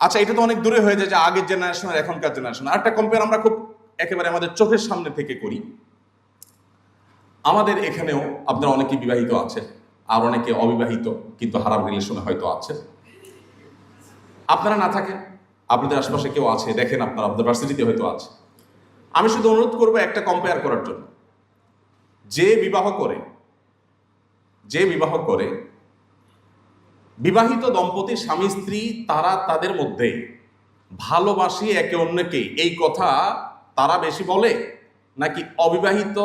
আচ্ছা এটা তো অনেক দূরে হয়ে যায় যে আগের জেনারেশন আর এখনকার জেনারেশন আরেকটা কম্পেয়ার আমরা খুব একেবারে আমাদের চোখের সামনে থেকে করি। আমাদের এখানেও আপনারা অনেকে বিবাহিত আছে, আর অনেকে অবিবাহিত, কিন্তু হারাম রিলেশনে হয়তো আছে। আপনারা না থাকেন, আপনাদের আশেপাশে কেউ আছে, দেখেন আপনারা, আপনাদের ভার্সিটিতে হয়তো আছে। আমি শুধু অনুরোধ করব একটা কম্পেয়ার করার জন্য। যে বিবাহ করে, যে বিবাহ করে বিবাহিত দম্পতি স্বামী, স্ত্রী তারা তাদের মধ্যে ভালোবাসি একে অন্যকে। এই কথা তারা বেশি বলে? নাকি অবিবাহিত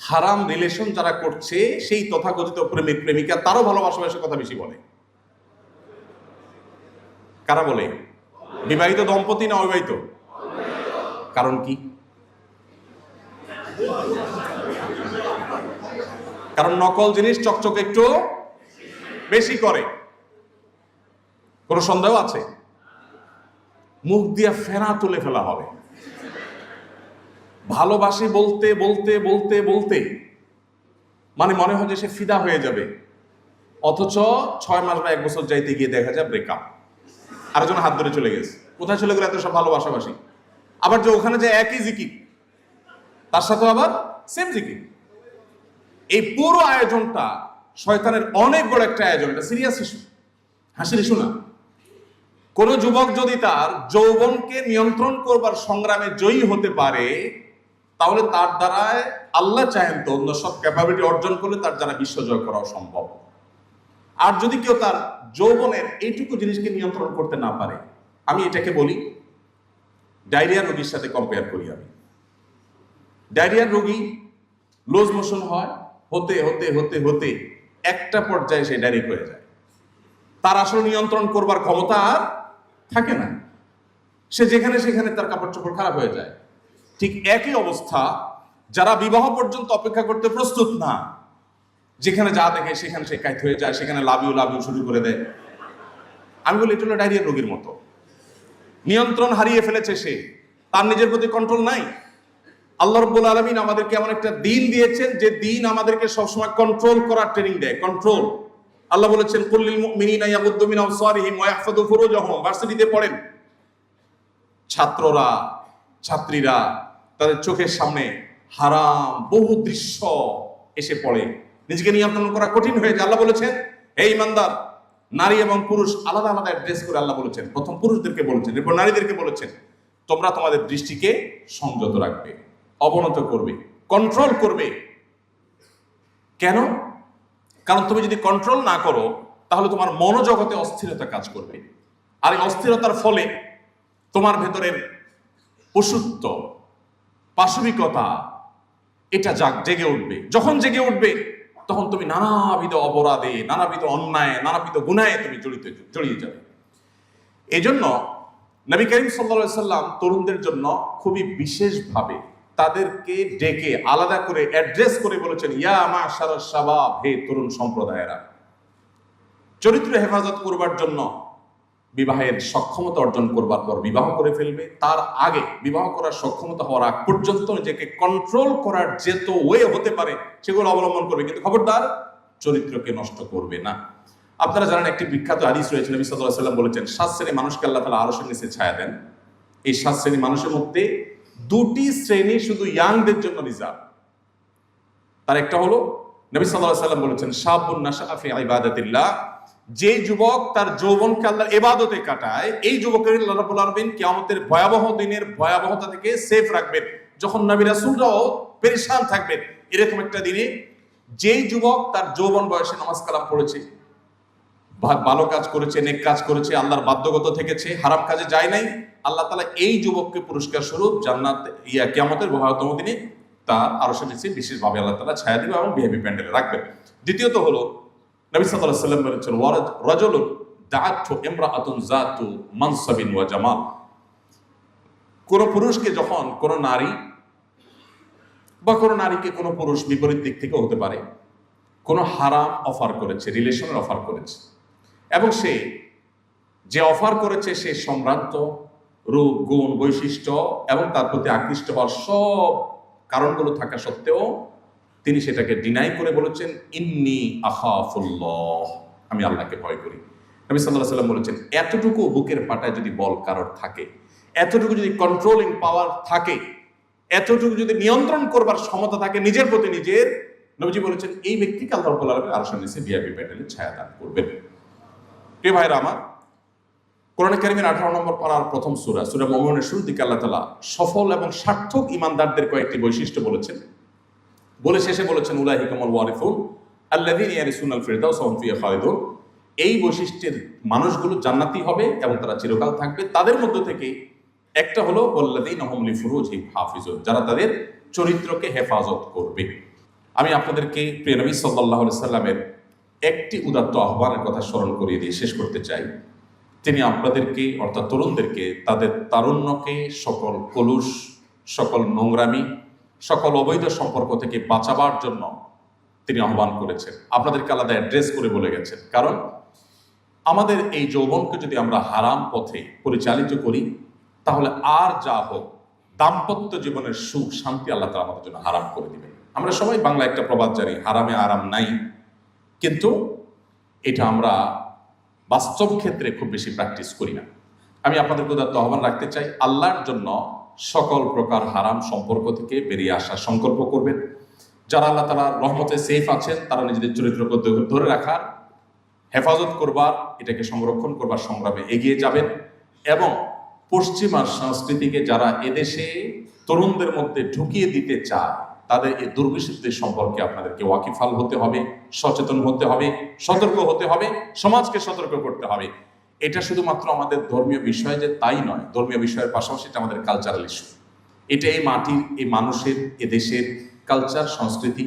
হারাম রিলেশন যারা করছে, সেই তথাকথিত প্রেমিক, প্রেমিকা তারও ভালোবাসাবাসের কথা বেশি বলে? কারা বলে? বিবাহিত দম্পতি না অবিবাহিত? কারণ কি? কারণ নকল জিনিস চকচকে একটু বেশি করে। কোনো সন্দেহ আছে? মুখ দিয়ে ফেনা তুলে ফেলা হবে। ভালোবাসি বলতে বলতে বলতে বলতে। মানে মনে হয় যে সে ফিদা হয়ে যাবে। অথচ ছয় মাস বা এক বছর যাইতে গিয়ে দেখা যায় ব্রেকআপ আর আরেকজন হাত ধরে চলে গেছে। কোথায় চলে গেলে এত সব ভালোবাসাবাসি আবার যে ওখানে যে একই জিকি তার সাথে আবার সেম জিকি এই পুরো আয়োজনটা শয়তানের অনেক বড় একটা আয়োজন, এটা সিরিয়াস ইস্যু হাসির ইস্যু না। কোন যুবক যদি তার যৌবনকে নিয়ন্ত্রণ করবার সংগ্রামে জয়ী হতে পারে, তাহলে তার দ্বারায় আল্লাহ চাহেন তো অন্য সব ক্যাপাবিলিটি অর্জন করলে তার দ্বারা বিশ্ব জয় করা সম্ভব। আর যদি কেউ তার যৌবনের এইটুকু জিনিসকে নিয়ন্ত্রণ করতে না পারে, আমি এটাকে বলি, ডায়রিয়া রোগীর সাথে কম্পেয়ার করি আমি। ডায়রিয়ার রোগী লুজ মোশন হয়, হতে হতে হতে হতে একটা পর্যায়ে সে ডায়রিক হয়ে যায়। তার আসলে নিয়ন্ত্রণ করবার ক্ষমতা আর থাকে না। সে যেখানে সেখানে তার কাপড় চোপড় খারাপ হয়ে যায়। ঠিক একই অবস্থা, যারা বিবাহ পর্যন্ত অপেক্ষা করতে প্রস্তুত না, যেখানে যা দেখে সেখানে সে কাইত হয়ে যায়, সেখানে লাভিও লাভিও শুরু করে দেয়। আমি বলি, এটা হলো ডায়রিয়ার রোগীর মতো। নিয়ন্ত্রণ হারিয়ে ফেলেছে সে, তার নিজের প্রতি কন্ট্রোল নাই। আল্লাহ রব্বুল আলমিন আমাদেরকে এমন একটা দিন দিয়েছেন যে দিন আমাদেরকে সবসময় কন্ট্রোল করার ট্রেনিং দেয় কন্ট্রোল আল্লাহ বলেছেন কুল্লিল মুমিনিনা ইয়াগুদ্দু মিন আবসারিহিম ওয়া ইয়াহফাযু ফুরুজাহুম। ভার্সিটিতে পড়েন। ছাত্ররা, ছাত্রীরা তাদের চোখের সামনে হারাম, বহু দৃশ্য এসে পড়ে। নিজেকে নিয়ন্ত্রণ করা কঠিন হয়ে যায়। আল্লাহ বলেছেন এই ইমানদার, নারী এবং পুরুষ আলাদা আলাদা অ্যাড্রেস করে আল্লাহ বলেছেন। প্রথম পুরুষদেরকে বলেছেন, এরপর নারীদেরকে বলেছেন। তোমরা তোমাদের দৃষ্টিকে সংযত রাখবে। অবনত করবে কন্ট্রোল করবে। কেন? কারণ তুমি যদি কন্ট্রোল না করো, তাহলে তোমার মনোজগতে অস্থিরতা কাজ করবে। আর এই অস্থিরতার ফলে তোমার ভেতরের পশুত্ব পাশবিকতা, এটা যাক জেগে উঠবে। যখন জেগে উঠবে, তখন তুমি নানাবিধ অপরাধে, নানাবিধ অন্যায়, নানাবিধ গুণায় তুমি জড়িত, জড়িয়ে যাবে। এই জন্য নবী করিম সাল্লা সাল্লাম তরুণদের জন্য খুবই বিশেষভাবে তাদেরকে ডেকে আলাদা করে অ্যাড্রেস করে বলেছেন, ইয়া মা সারা সাবাব হে তরুণ সম্প্রদায়েরা, চরিত্র হেফাজত করবার জন্য বিবাহের সক্ষমতা অর্জন করবার পর বিবাহ করে ফেলবে। তার আগে বিবাহ করার সক্ষমতা হওয়ার আগ পর্যন্ত নিজেকে কন্ট্রোল করার যে তো ওয়ে হতে পারে, সেগুলো অবলম্বন করবে। কিন্তু খবরদার চরিত্রকে নষ্ট করবে না। আপনারা জানেন একটি বিখ্যাত হাদিস রয়েছে, নবী সাল্লাম বলেছেন, সাত শ্রেণি মানুষকে আল্লাহ তাআলা আরশের নিচে ছায়া দেন। এই সাত শ্রেণি মানুষের মধ্যে দুটি শ্রেণি শুধু ইয়াংদের জন্য রিজার্ভ তার একটা হলো, নবী আলাইহি সাল্লাম বলেছেন শাবুন নাশাআ ফি ইবাদাতিল্লাহ। যে যুবক তার যৌবনকে আল্লাহর এবাদতে কাটায়, এই যুবকের আল্লাহ রাব্বুল আলামিন ভয়াবহ দিনের ভয়াবহতা থেকে সেফ রাখবেন। যখন নবী রাসূলরাও পেরেশান থাকবেন, এরকম একটা দিনে যেই যুবক তার যৌবন বয়সে নামাজ কালাম পড়েছে ভালো কাজ করেছে, নেক কাজ করেছে, আল্লাহর বাধ্যগত থেকেছে, হারাম কাজে যায় নাই। আল্লাহ তালা এই যুবককে পুরস্কার স্বরূপ জান্নাত, ইয়া কিয়ামতের ভয়াতম দিনে তার আরও সে নিচে বিশেষভাবে আল্লাহ তালা ছায়া দিবে এবং বিহেভি প্যান্ডেলে রাখবেন দ্বিতীয়ত হলো, নবী সাল্লাল্লাহু সাল্লাম বলেছেন ওয়ারাজ রাজুলুন দাআতু ইমরাআতুন জাতু মানসাবিন ওয়া জামাল। কোন পুরুষকে যখন কোন নারী বা কোন নারীকে কোন পুরুষ বিপরীত দিক থেকে হতে পারে, কোন হারাম অফার করেছে, রিলেশনের অফার করেছে এবং সে যে অফার করেছে সে সম্ভ্রান্ত, রূপ, গুণ, বৈশিষ্ট্য এবং তার প্রতি আকৃষ্ট হওয়ার সব কারণগুলো থাকা সত্ত্বেও তিনি সেটাকে ডিনাই করে বলেছেন, ইন্নি আখাফুল্লাহ আমি আল্লাহকে ভয় করি। নবী সাল্লাহ সাল্লাম বলেছেন, এতটুকু বুকের পাটায় যদি বল কারোর থাকে, এতটুকু যদি কন্ট্রোলিং পাওয়ার থাকে, এতটুকু যদি নিয়ন্ত্রণ করবার ক্ষমতা থাকে নিজের প্রতি নিজের নবীজি বলেছেন, এই ব্যক্তিকে আল্লাহ রব্বুল আলমী আরও নিচে ভিআইপি প্যান্ডেলে ছায়া দান করবেন। প্রিয় ভাইরা আমার, কোরআন কারিমের আঠারো নম্বর পাড়ার প্রথম সুরা সুরা মোহামের শুরুর দিকে আল্লাহ তালা সফল এবং সার্থক ইমানদারদের কয়েকটি বৈশিষ্ট্য বলেছেন। বলে শেষে বলেছেন উলাহি কামল ওয়ারিফুল আল্লাদিন ইয়ারিসুন আল ফিরদাউস ওয়া হুম এই বৈশিষ্ট্যের মানুষগুলো জান্নাতি হবে এবং তারা চিরকাল থাকবে। তাদের মধ্য থেকে একটা হলো বল্লাদিন আহমলি ফুরুজ হাফিজুন, যারা তাদের চরিত্রকে হেফাজত করবে। আমি আপনাদেরকে, প্রিয় নবী সাল্লাহ সাল্লামের একটি উদাত্ত আহ্বানের কথা স্মরণ করিয়ে দিয়ে শেষ করতে চাই। তিনি আপনাদেরকে, অর্থাৎ তরুণদেরকে, তাদের তারুণ্যকে, সকল কলুষ, সকল নোংরামি, সকল অবৈধ সম্পর্ক থেকে বাঁচাবার জন্য তিনি আহ্বান করেছেন। আপনাদেরকে আলাদা অ্যাড্রেস করে বলে গেছেন। কারণ আমাদের এই যৌবনকে যদি আমরা হারাম পথে পরিচালিত করি, তাহলে আর যা হোক, দাম্পত্য জীবনের সুখ, শান্তি আল্লাহ তালা আমাদের জন্য হারাম করে দিবেন। আমরা সবাই বাংলা একটা প্রবাদ জানি, হারামে আরাম নাই। কিন্তু এটা আমরা বাস্তব ক্ষেত্রে খুব বেশি প্র্যাকটিস করি না। আমি আপনাদের উদাত্ত আহ্বান রাখতে চাই, আল্লাহর জন্য সকল প্রকার হারাম সম্পর্ক থেকে বেরিয়ে আসার সংকল্প করবেন। যারা আল্লাহ তালার রহমতে সেফ আছেন, তারা নিজেদের চরিত্রকে ধরে রাখার, হেফাজত করবার, এটাকে সংরক্ষণ করবার সংগ্রামে এগিয়ে যাবেন এবং পশ্চিমার সংস্কৃতিকে যারা এদেশে তরুণদের মধ্যে ঢুকিয়ে দিতে চায় তাদের এই দুর্বিশুদ্ধি সম্পর্কে আপনাদেরকে ওয়াকিফাল হতে হবে, সচেতন হতে হবে, সতর্ক হতে হবে, সমাজকে সতর্ক করতে হবে। এটা শুধুমাত্র আমাদের ধর্মীয় বিষয় যে তাই নয়, ধর্মীয় বিষয়ের পাশাপাশি এটা আমাদের কালচারাল ইস্যু এটা এই মাটির, এই মানুষের এদেশের কালচার সংস্কৃতি।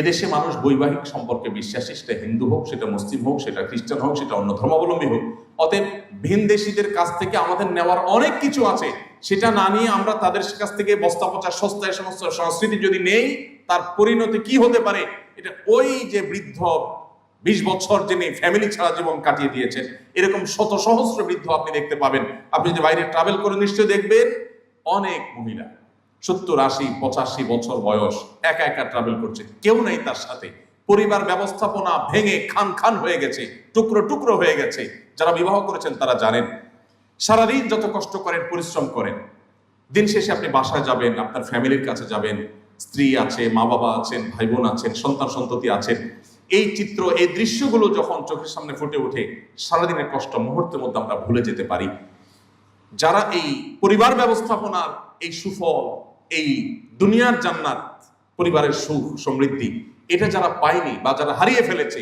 এদেশে মানুষ বৈবাহিক সম্পর্কে বিশ্বাসী, সেটা হিন্দু হোক, সেটা মুসলিম হোক, সেটা খ্রিস্টান হোক, সেটা অন্য ধর্মাবলম্বী হোক, অতএব ভিনদেশীদের কাছ থেকে আমাদের নেওয়ার অনেক কিছু আছে। সেটা না নিয়ে আমরা তাদের কাছ থেকে বস্তা পচা, সস্তায় সমস্ত সংস্কৃতি যদি নেই, তার পরিণতি কি হতে পারে? এটা ওই যে বৃদ্ধ বিশ বছর যিনি ফ্যামিলি ছাড়া জীবন কাটিয়ে দিয়েছেন, এরকম শত সহস্র বৃদ্ধ আপনি দেখতে পাবেন। আপনি যে বাইরে ট্রাভেল করে নিশ্চয়ই দেখবেন, অনেক মহিলা, সত্তর, আশি, পঁচাশি বছর বয়স, একা একা ট্রাভেল করছে, কেউ নেই তার সাথে। পরিবার ব্যবস্থাপনা ভেঙে খান খান হয়ে গেছে, টুকরো টুকরো হয়ে গেছে। যারা বিবাহ করেছেন তারা জানেন সারাদিন যত কষ্ট করেন, পরিশ্রম করেন, দিন শেষে আপনি বাসায় যাবেন, আপনার ফ্যামিলির কাছে যাবেন, স্ত্রী আছে, মা বাবা আছেন, ভাই বোন আছেন, সন্তান সন্ততি আছেন, এই চিত্র, এই দৃশ্যগুলো যখন চোখের সামনে ফুটে ওঠে, সারাদিনের কষ্ট মুহূর্তের মধ্যে আমরা ভুলে যেতে পারি। যারা এই পরিবার ব্যবস্থাপনার এই সুফল, এই দুনিয়ার জান্নাত, পরিবারের সুখ, সমৃদ্ধি, এটা যারা পায়নি বা যারা হারিয়ে ফেলেছে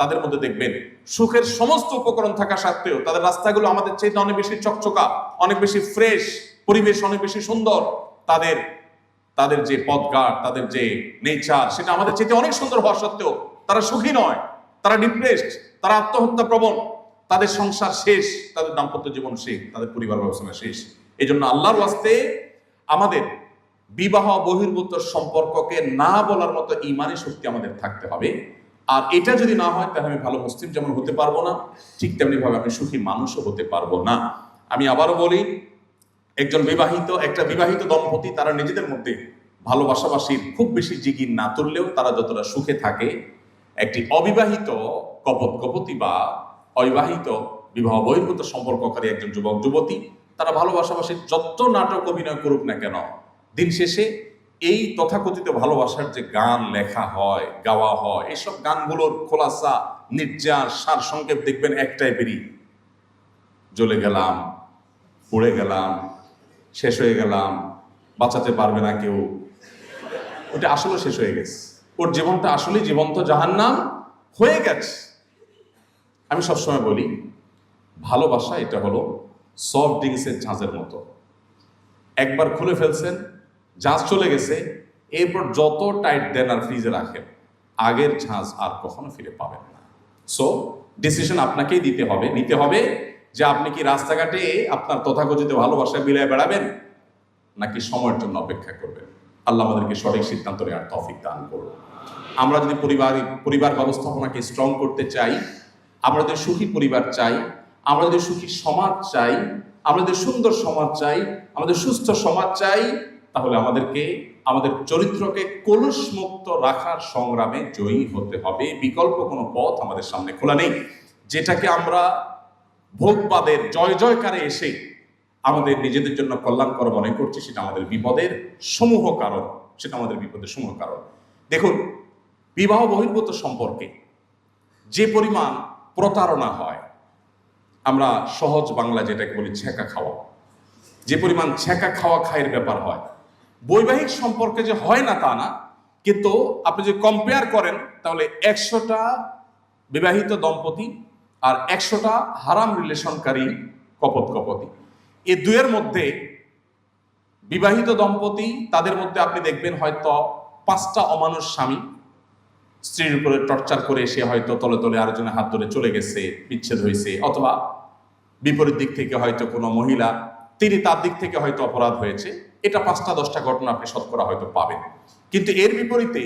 তাদের মধ্যে দেখবেন সুখের সমস্ত উপকরণ থাকা সত্ত্বেও তাদের রাস্তাগুলো আমাদের চাইতে অনেক বেশি চকচকা, অনেক বেশি ফ্রেশ পরিবেশ অনেক বেশি সুন্দর। তাদের তাদের যে পথঘাট, তাদের যে নেচার সেটা আমাদের চাইতে অনেক সুন্দর হওয়া সত্ত্বেও তারা সুখী নয়, তারা ডিপ্রেসড তারা আত্মহত্যা প্রবণ। তাদের সংসার শেষ, তাদের দাম্পত্য জীবন শেষ, তাদের পরিবার ব্যবস্থা শেষ। এই জন্য আল্লাহর ওয়াস্তে আমাদের বিবাহ বহির্ভূত সম্পর্ককে না বলার মতো ইমানি শক্তি আমাদের থাকতে হবে। আর এটা যদি না হয়, তাহলে আমি ভালো মুসলিম যেমন হতে পারব না, ঠিক তেমনি ভাবে আমি সুখী মানুষও হতে পারব না। আমি আবারও বলি, একজন বিবাহিত, একটা বিবাহিত দম্পতি, তারা নিজেদের মধ্যে ভালোবাসাবাসির খুব বেশি জিগির না তুললেও তারা যতটা সুখে থাকে, একটি অবিবাহিত কপত কপতি বা অবিবাহিত বিবাহ বহির্ভূত সম্পর্ককারী একজন যুবক, যুবতী, তারা ভালোবাসাবাসির যত নাটক অভিনয় করুক না কেন, দিন শেষে এই তথাকথিত ভালোবাসার যে গান লেখা হয়, গাওয়া হয়, এসব গানগুলোর খোলাসা, নির্যাস সার সংক্ষেপ দেখবেন এক টাইপেরই। জ্বলে গেলাম, পড়ে গেলাম, শেষ হয়ে গেলাম, বাঁচাতে পারবে না কেউ। ওটা আসলে শেষ হয়ে গেছে। ওর জীবনটা আসলে জীবন্ত, জাহান্নাম হয়ে গেছে। আমি সবসময় বলি, ভালোবাসা এটা হলো সফট ড্রিঙ্কসের ঝাঁঝের মতো। একবার খুলে ফেলছেন ঝাঁজ চলে গেছে, এরপর যত টাইট দেন আর ফ্রিজে রাখেন, আগের ঝাঁজ আর কখনো ফিরে পাবেন না। সো ডিসিশন আপনাকেই দিতে হবে। নিতে হবে যে আপনি কি রাস্তাঘাটে আপনার তথাকথিত ভালোবাসা বিলায় বেড়াবেন, নাকি সময়ের জন্য অপেক্ষা করবেন? আল্লাহ আমাদেরকে সঠিক সিদ্ধান্ত নেওয়ার তফিক দান করুন। আমরা যদি পরিবার পরিবার ব্যবস্থাপনাকে স্ট্রং করতে চাই, আমরা যদি সুখী পরিবার চাই, আমরা যদি সুখী সমাজ চাই, আমরা যদি সুন্দর সমাজ চাই আমাদের সুস্থ সমাজ চাই তাহলে আমাদেরকে, আমাদের চরিত্রকে কলুষ মুক্ত রাখার সংগ্রামে জয়ী হতে হবে। বিকল্প কোনো পথ আমাদের সামনে খোলা নেই। যেটাকে আমরা ভোগবাদের জয় জয়কারে এসে আমাদের নিজেদের জন্য কল্যাণকর মনে করছি, সেটা আমাদের বিপদের সমূহ কারণ, সেটা আমাদের বিপদের সমূহ কারণ। দেখুন, বিবাহ বহির্ভূত সম্পর্কে যে পরিমাণ প্রতারণা হয়, আমরা সহজ বাংলা যেটাকে বলি ছেঁকা খাওয়া। যে পরিমাণ ছেঁকা খাওয়া খায়ের ব্যাপার হয় বৈবাহিক সম্পর্কে যে হয় না তা না, কিন্তু আপনি যদি কম্পেয়ার করেন, তাহলে একশোটা বিবাহিত দম্পতি আর একশোটা হারাম রিলেশনকারী কপত কপতি এ দুয়ের মধ্যে বিবাহিত দম্পতি, তাদের মধ্যে আপনি দেখবেন হয়তো পাঁচটা অমানুষ স্বামী, স্ত্রীর উপরে টর্চার করে সে হয়তো তলে তলে আরেকজনের হাত ধরে চলে গেছে, বিচ্ছেদ হয়েছে, অথবা বিপরীত দিক থেকে হয়তো কোনো মহিলা, তিনি তার দিক থেকে হয়তো অপরাধ হয়েছে। এটা পাঁচটা, দশটা ঘটনা আপনি শতকরা হয়তো পাবেন। কিন্তু এর বিপরীতে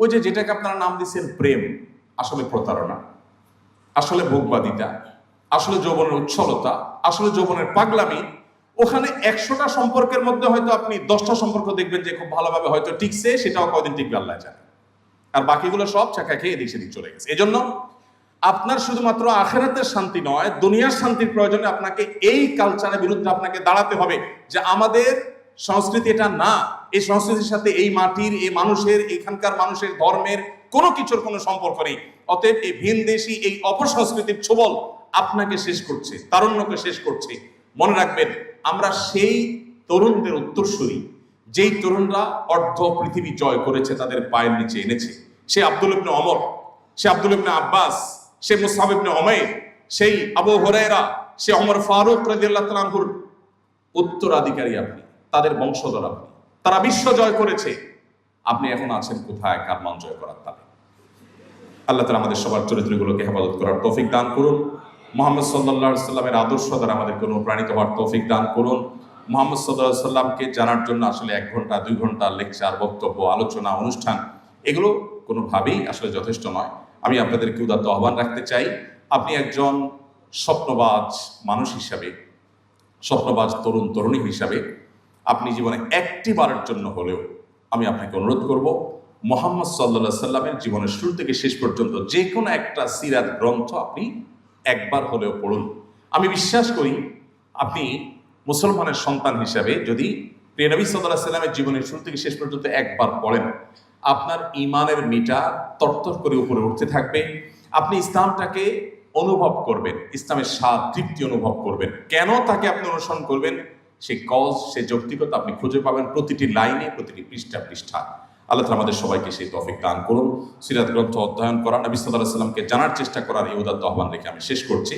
ওই যে যেটাকে আপনারা নাম দিচ্ছেন প্রেম, আসলে প্রতারণা, আসলে ভোগবাদিতা, আসলে যৌবনের উচ্ছলতা, আসলে যৌবনের পাগলামি, ওখানে একশোটা সম্পর্কের মধ্যে হয়তো আপনি দশটা সম্পর্ক দেখবেন যে খুব ভালোভাবে হয়তো টিকছে, সেটাও কয়দিন টিকবে আল্লাহ জানে। আর বাকিগুলো সব চাকা খেয়ে এদিক সেদিক চলে গেছে। এজন্য আপনার শুধুমাত্র আখেরাতের শান্তি নয়, দুনিয়ার শান্তির প্রয়োজনে আপনাকে এই কালচারের বিরুদ্ধে আপনাকে দাঁড়াতে হবে যে আমাদের সংস্কৃতি এটা না। এই সংস্কৃতির সাথে এই মাটির, এই মানুষের, এখানকার মানুষের ধর্মের কোনো কিছুর কোনো সম্পর্ক নেই। অতএব এই ভিনদেশি এই অপসংস্কৃতির ছোবল আপনাকে শেষ করছে, তারুণ্যকে শেষ করছে। মনে রাখবেন, আমরা সেই তরুণদের উত্তরসূরি, যেই তরুণরা অর্ধ পৃথিবী জয় করেছে, তাদের পায়ের নিচে এনেছে। সে আব্দুল ইবনে অমর সে আব্দুল ইবনে আব্বাস, সে মুসাব ইবনে অমের সেই আবু হরাইরা সে অমর ফারুক রাদিয়াল্লাহু তাআলা উত্তরাধিকারী আপনি। তাদের বংশধর তারা বিশ্ব জয় করেছে। আপনি এখন আছেন কোথায়? কার মন জয় করার তালে। আল্লাহ তালা আমাদের সবার চরিত্রগুলোকে হেফাজত করার তৌফিক দান করুন। মোহাম্মদ সাল্লাহ সাল্লামের আদর্শ দ্বারা আমাদেরকে অনুপ্রাণিত হওয়ার তৌফিক দান করুন। মোহাম্মদ সাল্লাহ সাল্লামকে জানার জন্য আসলে এক ঘণ্টা, দুই ঘণ্টা লেকচার, বক্তব্য, আলোচনা, অনুষ্ঠান, এগুলো কোনোভাবেই আসলে যথেষ্ট নয়। আমি আপনাদেরকে উদাত্ত আহ্বান রাখতে চাই, আপনি একজন স্বপ্নবাজ মানুষ হিসাবে, স্বপ্নবাজ তরুণ, তরুণী হিসাবে আপনি জীবনে একটি বারের জন্য হলেও আমি আপনাকে অনুরোধ করব, মোহাম্মদ সাল্লা সাল্লামের জীবনের শুরু থেকে শেষ পর্যন্ত যে কোনো একটা সিরাত গ্রন্থ আপনি একবার হলেও পড়ুন। আমি বিশ্বাস করি আপনি মুসলমানের সন্তান হিসাবে যদি প্রিয় নবী সাল্লাহ সাল্লামের জীবনের শুরু থেকে শেষ পর্যন্ত একবার পড়েন, আপনার ইমানের মিটা তরতর করে উপরে উঠতে থাকবে, আপনি ইসলামটাকে অনুভব করবেন, ইসলামের স্বাদ তৃপ্তি অনুভব করবেন। কেন তাকে আপনি অনুসরণ করবেন? সেই কজ সে যৌক্তিকতা আপনি খুঁজে পাবেন প্রতিটি লাইনে, প্রতিটি পৃষ্ঠা পৃষ্ঠা। আল্লাহ আমাদের সবাইকে সেই তফিক দান করুন। সিরাত গ্রন্থ অধ্যয়ন করা, নবী সাল্লাহ সাল্লামকে জানার চেষ্টা করার এই উদাত্ত আহ্বান রেখে আমি শেষ করছি।